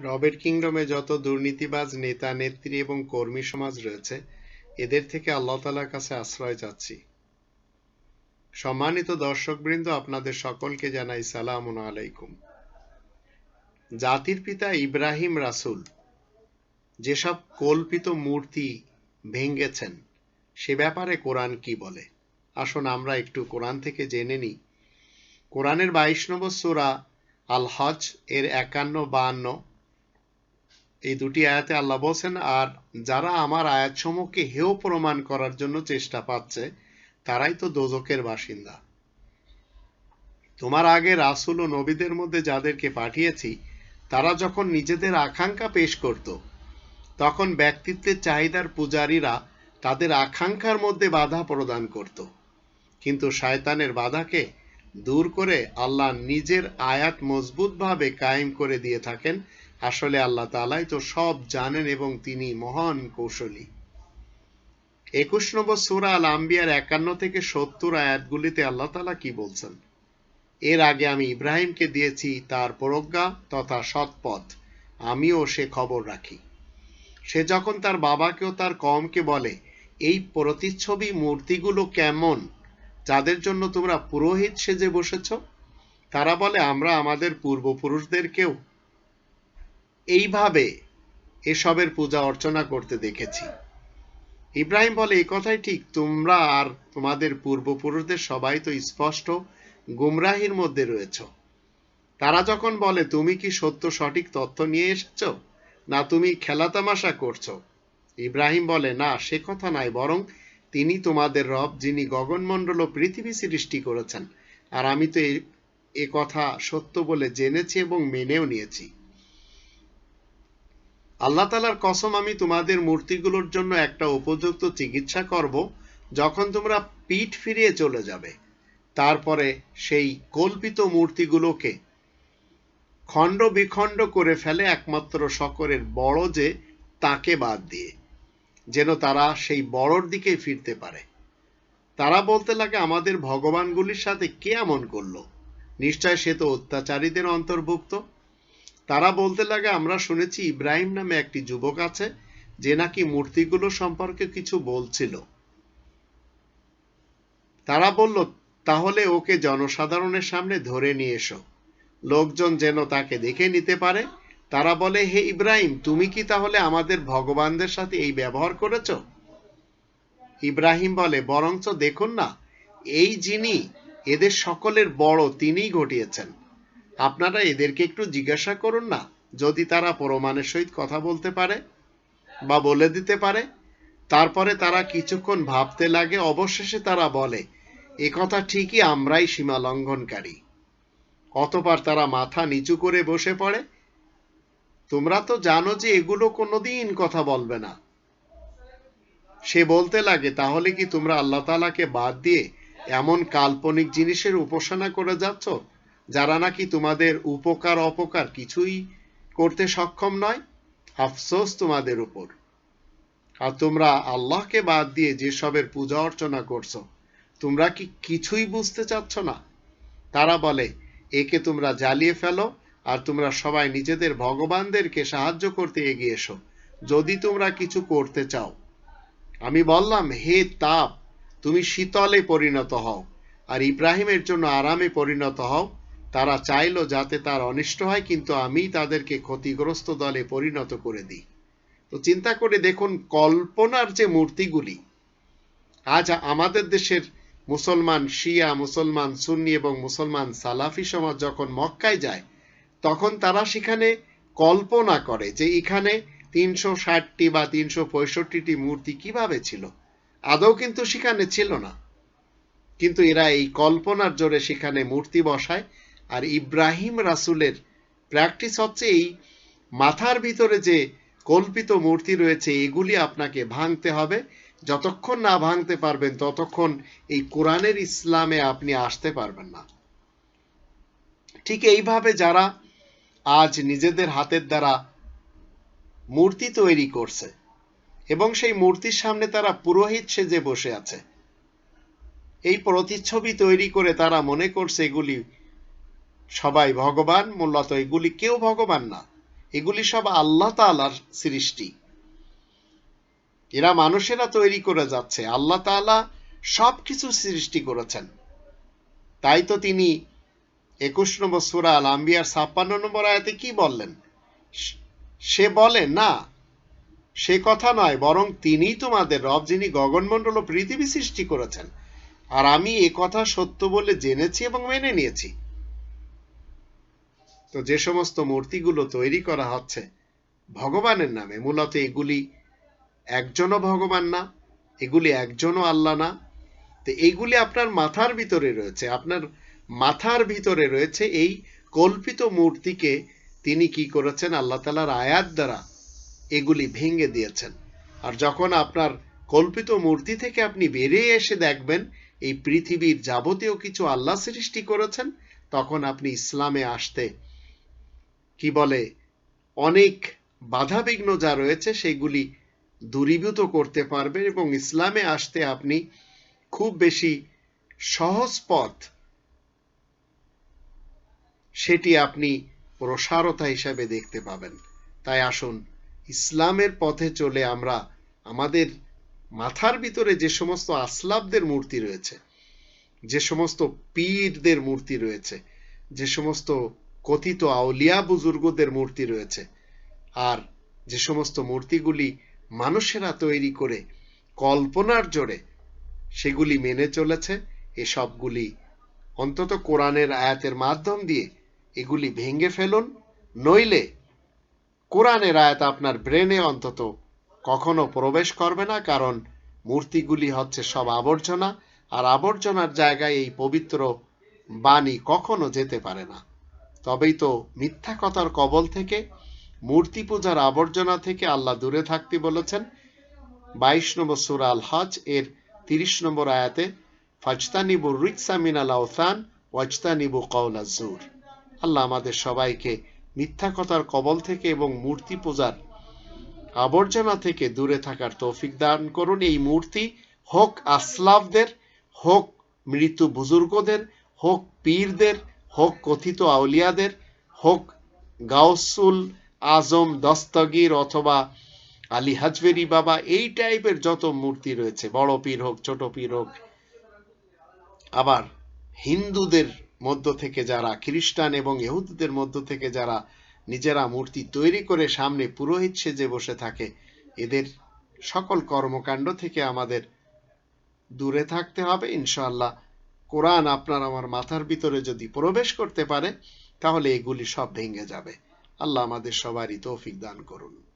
রবের কিংডমে যত দুর্নীতিবাজ নেতা, নেত্রী এবং কর্মী সমাজ রয়েছে, এদের থেকে আল্লাহ তালার কাছে আশ্রয় চাচ্ছি। সম্মানিত দর্শকবৃন্দ, আপনাদের সকলকে জানাই সালাম আলাইকুম। জাতির পিতা ইব্রাহিম রাসূল যেসব কল্পিত মূর্তি ভেঙ্গেছেন সে ব্যাপারে কোরআন কি বলে? আসুন আমরা একটু কোরআন থেকে জেনে নিই। কোরআনের বাইশ নম্বর সূরা আল হজ এর একান্ন বাহান্ন এই দুটি আয়াতে আল্লাহ বলছেন, আর যারা আমার আয়াতসমূহকে হেয় প্রমাণ করার জন্য চেষ্টা পাচ্ছে, তারাই তো দোজকের বাসিন্দা। তোমার আগে রাসূল ও নবীদের মধ্যে যাদেরকে পাঠিয়েছি, তারা যখন নিজেদের আকাঙ্ক্ষা পেশ করত, তখন ব্যক্তিত্বের চাহিদার পূজারীরা তাদের আকাঙ্ক্ষার মধ্যে বাধা প্রদান করত। কিন্তু শয়তানের বাধাকে দূর করে আল্লাহ নিজের আয়াত মজবুতভাবে কায়েম করে দিয়ে থাকেন আসলে আল্লাহ তালাই তো সব জানেন এবং তিনি মহান কৌশলী। একুশ নম্বর সুরা আল আম্বিয়ার একান্ন থেকে সত্তর আয়াতগুলিতে আল্লাহ তালা কি বলছেন? এর আগে আমি ইব্রাহিমকে দিয়েছি, তার প্রজ্ঞা তথা সৎপথ। আমিও সে খবর রাখি। সে যখন তার বাবাকে ও তার কমকে বলে, এই প্রতিচ্ছবি মূর্তিগুলো কেমন? যাদের জন্য তোমরা পুরোহিত সেজে বসেছ? তারা বলে, আমরা আমাদের পূর্বপুরুষদেরকেও এইভাবে এসবের পূজা অর্চনা করতে দেখেছি। ইব্রাহিম বলে এই কথাই ঠিক, তোমরা আর তোমাদের পূর্বপুরুষদের সবাই তো স্পষ্ট গুমরাহির মধ্যে রয়েছ। তারা যখন বলে, তুমি কি সত্য সঠিক তথ্য নিয়ে এসেছ? না, তুমি খেলা তামাশা করছ? ইব্রাহিম বলে, না, সে কথা নাই, বরং তিনি তোমাদের রব, যিনি গগনমণ্ডল ও পৃথিবী সৃষ্টি করেছেন। আর আমি তো এ কথা সত্য বলে জেনেছি এবং মেনেও নিয়েছি। আল্লাহ তালার কসম, আমি তোমাদের মূর্তিগুলোর জন্য একটা উপযুক্ত চিকিৎসা করব যখন তোমরা পিঠ ফিরিয়ে চলে যাবে। তারপরে সেই কল্পিত মূর্তিগুলোকে খণ্ড বিখণ্ড করে ফেলে একমাত্র শকরের বড় যে, তাকে বাদ দিয়ে, যেন তারা সেই বড়র দিকে ফিরতে পারে। তারা বলতে লাগে, আমাদের ভগবানগুলির সাথে কে এমন করল? নিশ্চয় সে তো অত্যাচারীদের অন্তর্ভুক্ত। তারা বলতে লাগে, আমরা শুনেছি ইব্রাহিম নামে একটি যুবক আছে, যে নাকি মূর্তিগুলো সম্পর্কে কিছু বলছিল। তারা বলল, তাহলে ওকে জনসাধারণের সামনে ধরে নিয়ে এসো। লোকজন যেন তাকে দেখে নিতে পারে। তারা বলে, হে ইব্রাহিম, তুমি কি তাহলে আমাদের ভগবানদের সাথে এই ব্যবহার করেছ? ইব্রাহিম বলে, বরঞ্চ দেখুন না, এই যিনি এদের সকলের বড়, তিনিই ঘটিয়েছেন। আপনারা এদেরকে একটু জিজ্ঞাসা করুন না, যদি তারা প্রমাণের সহিত কথা বলতে পারে বা বলে দিতে পারে। তারপরে তারা কিছুক্ষণ ভাবতে লাগে, অবশেষে তারা বলে, এ কথা ঠিকই আমরাই সীমা লঙ্ঘনকারী অতপর তারা মাথা নিচু করে বসে পড়ে। তোমরা তো জানো যে এগুলো কোনোদিন কথা বলবে না। সে বলতে লাগে, তাহলে কি তোমরা আল্লাহ তালাকে বাদ দিয়ে এমন কাল্পনিক জিনিসের উপাসনা করে যাচ্ছ? যারা নাকি তোমাদের উপকার অপকার কিছুই করতে সক্ষম নয়, আফসোস তোমাদের উপর। আর তোমরা আল্লাহকে বাদ দিয়ে যেসবের পূজা অর্চনা করছ, তোমরা কি কিছুই বুঝতে চাচ্ছ না? তারা বলে, একে তোমরা জ্বালিয়ে ফেলো আর তোমরা সবাই নিজেদের ভগবানদেরকে সাহায্য করতে এগিয়ে এসো, যদি তোমরা কিছু করতে চাও। আমি বললাম, হে তাপ, তুমি শীতলে পরিণত হও আর ইব্রাহিমের জন্য আরামে পরিণত হও। তারা চাইল যাতে তার অনিষ্ট হয়, কিন্তু আমি তাদেরকে ক্ষতিগ্রস্ত দলে পরিণত করে দিই। তো চিন্তা করে দেখুন, কল্পনার যে মূর্তিগুলি, আজ আমাদের দেশের মুসলমান শিয়া, মুসলমান সুন্নি এবং মুসলমান সালাফি সমাজ যখন মক্কায় যায়, তখন তারা সেখানে কল্পনা করে যে এখানে তিনশো ষাটটি বা তিনশো পঁয়ষট্টিটি মূর্তি কীভাবে ছিল। আদৌ কিন্তু সেখানে ছিল না। কিন্তু এরা এই কল্পনার জোরে সেখানে মূর্তি বসায় আর ইব্রাহিম রাসুলের প্র্যাকটিস হচ্ছে এই মাথার ভিতরে যে কল্পিত মূর্তি রয়েছে, এগুলি আপনাকে ভাঙতে হবে। যতক্ষণ না ভাঙতে পারবেন, ততক্ষণ এই কোরআনের ইসলামে আপনি আসতে পারবেন না। ঠিক এইভাবে যারা আজ নিজেদের হাতের দ্বারা মূর্তি তৈরি করছে এবং সেই মূর্তির সামনে তারা পুরোহিত সেজে বসে আছে, এই প্রতিচ্ছবি তৈরি করে তারা মনে করছে এগুলি সবাই ভগবান, মূলত এগুলি কেউ ভগবান না। এগুলি সব আল্লাহ তাআলার সৃষ্টি। এরা মানুষেরা তৈরি করে যাচ্ছে। আল্লাহ তাআলা সবকিছু সৃষ্টি করেছেন। তাই তো তিনি একুশ নম্বর সুরা আল আম্বিয়ার ছাপ্পান্ন নম্বর আয়াতে কি বললেন? সে বলে, না, সে কথা নয়, বরং তিনিই তোমাদের রব, যিনি গগনমণ্ডল ও পৃথিবী সৃষ্টি করেছেন। আর আমি এ কথা সত্য বলে জেনেছি এবং মেনে নিয়েছি। তো যে সমস্ত মূর্তিগুলো তৈরি করা হচ্ছে, ভগবানের নামে, মূলত এগুলি একজনও ভগবান না, এগুলি একজনও আল্লাহ না। তো এইগুলি আপনার মাথার ভিতরে রয়েছে, আপনার মাথার ভিতরে রয়েছে এই কল্পিত মূর্তিকে তিনি কি করেছেন, আল্লাহ তালার আয়াত দ্বারা এগুলি ভেঙে দিয়েছেন। আর যখন আপনার কল্পিত মূর্তি থেকে আপনি বেরিয়ে এসে দেখবেন, এই পৃথিবীর যাবতীয় কিছু আল্লাহ সৃষ্টি করেছেন, তখন আপনি ইসলামে আসতে কি বলে, অনেক বাধাবিঘ্ন যা রয়েছে সেগুলি দূরীভূত করতে পারবেন এবং ইসলামে আসতে আপনি খুব বেশি সহজ পথ সেটি আপনি প্রসারতা হিসাবে দেখতে পাবেন। তাই আসুন, ইসলামের পথে চলে আমরা আমাদের মাথার ভিতরে যে সমস্ত আসলাবদের মূর্তি রয়েছে, যে সমস্ত পীরদের মূর্তি রয়েছে, যে সমস্ত কথিত আউলিয়া বুজুর্গদের মূর্তি রয়েছে। আর যে সমস্ত মূর্তিগুলি মানুষেরা তৈরি করে কল্পনার জোরে সেগুলি মেনে চলেছে এসবগুলি অন্তত কোরআনের আয়াতের মাধ্যম দিয়ে এগুলি ভেঙে ফেলুন, নইলে কোরআনের আয়াত আপনার ব্রেনে অন্তত কখনো প্রবেশ করবে না, কারণ মূর্তিগুলি হচ্ছে সব আবর্জনা, আর আবর্জনার জায়গায় এই পবিত্র বাণী কখনো যেতে পারে না। তবেই তো মিথ্যা কথার কবল থেকে, মূর্তি পূজার আবর্জনা থেকে আল্লাহ দূরে থাকতে বলেছেন। বাইশ নম্বর সুরা আল হজ এর তিরিশ নম্বর আয়াতে, ফাজতানিবু রিকসা মিনাল আওসান, ওয়াজতানিবু কওলা জুর আল্লাহ আমাদের সবাইকে মিথ্যা কথার কবল থেকে এবং মূর্তি পূজার আবর্জনা থেকে দূরে থাকার তৌফিক দান করুন। এই মূর্তি হোক আসলাফদের, হোক মৃত বুজুর্গদের, হোক পীরদের হোক কথিত আউলিয়াদের, হোক গাউসুল আজম দস্তগীর অথবা আলী হাজবেরি বাবা, এই টাইপের যত মূর্তি রয়েছে, বড় পীর হোক, ছোট পীর হোক। আবার হিন্দুদের মধ্য থেকে যারা, খ্রিস্টান এবং ইহুদিদের মধ্য থেকে যারা নিজেরা মূর্তি তৈরি করে সামনে পুরোহিত সেজে বসে থাকে, এদের সকল কর্মকাণ্ড থেকে আমাদের দূরে থাকতে হবে, ইনশাআল্লাহ। কোরআন আপনার আমার মাথার ভিতরে যদি প্রবেশ করতে পারে, তাহলে এগুলি সব ভেঙে যাবে। আল্লাহ আমাদের সবারই তৌফিক দান করুন।